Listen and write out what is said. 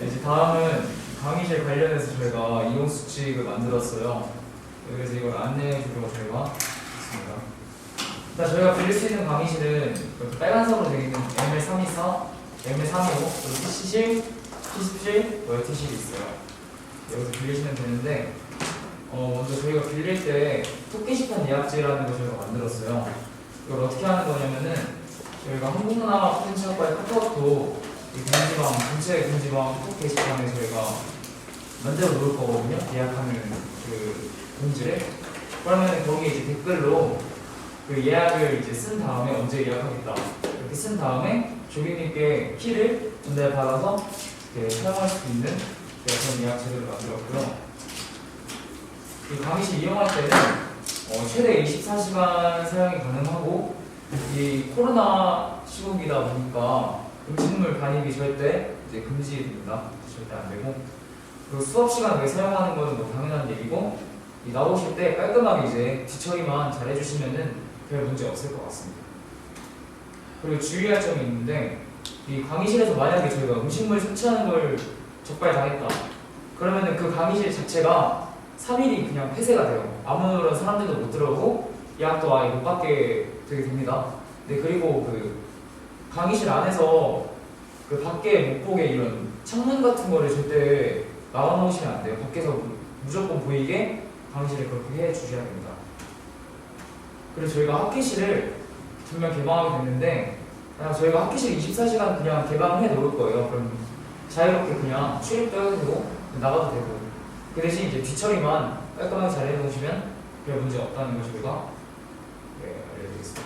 네, 이제 다음은 강의실 관련해서 저희가 이용 수칙을 만들었어요. 그래서 이걸 안내해 주려고 저희가 했습니다. 일단 저희가 빌릴 수 있는 강의실은 빨간색으로 되어 있는 ML324, ML325, 그리고 TC실, TC실, 멀티실이 있어요. 여기서 빌리시면 되는데 어, 먼저 저희가 빌릴 때 토끼시판 예약제라는 걸 저희가 만들었어요. 이걸 어떻게 하는 거냐면은 저희가 한국문화 콘텐츠학과의 카카오톡 이 공지방 전체 공지방 톡 게시판에 저희가 만들어 놓을 거거든요. 예약하는 그 공지를 그러면 거기 이제 댓글로 그 예약을 이제 쓴 다음에 언제 예약하겠다 이렇게 쓴 다음에 조객님께 키를 전달 받아서 이렇게 사용할 수 있는 그런 예약 제도를 만들었고요. 이 강의실 이용할 때는 어, 최대 24시간 사용이 가능하고 이 코로나 시국이다 보니까 음식물 반입이 절대 이제 금지됩니다. 절대 안 되고 그리고 수업 시간 외 사용하는 거는 뭐 당연한 얘기고 이 나오실 때 깔끔하게 이제 뒤처리만 잘 해주시면은 별 문제 없을 것 같습니다. 그리고 주의할 점이 있는데 이 강의실에서 만약에 저희가 음식물 섭취하는 걸 적발 당했다 그러면은 그 강의실 자체가 3일이 그냥 폐쇄가 돼요. 아무런 사람들도 못 들어오고 예약도 아예 못 받게 되게 됩니다. 네 그리고 그 강의실 안에서 그 밖에 못 보게 이런 창문 같은 거를 절대 나와 놓으시면 안 돼요. 밖에서 무조건 보이게 강의실에 그렇게 해 주셔야 됩니다. 그리고 저희가 학기실을 전면 개방하게 됐는데 그냥 저희가 학기실 24시간 그냥 개방해 놓을 거예요. 그럼 자유롭게 그냥 출입도 해도 되고 나가도 되고 그 대신 이제 뒤처리만 깔끔하게 잘 해놓으시면 별 문제 없다는 걸 저희가 네, 알려드리겠습니다.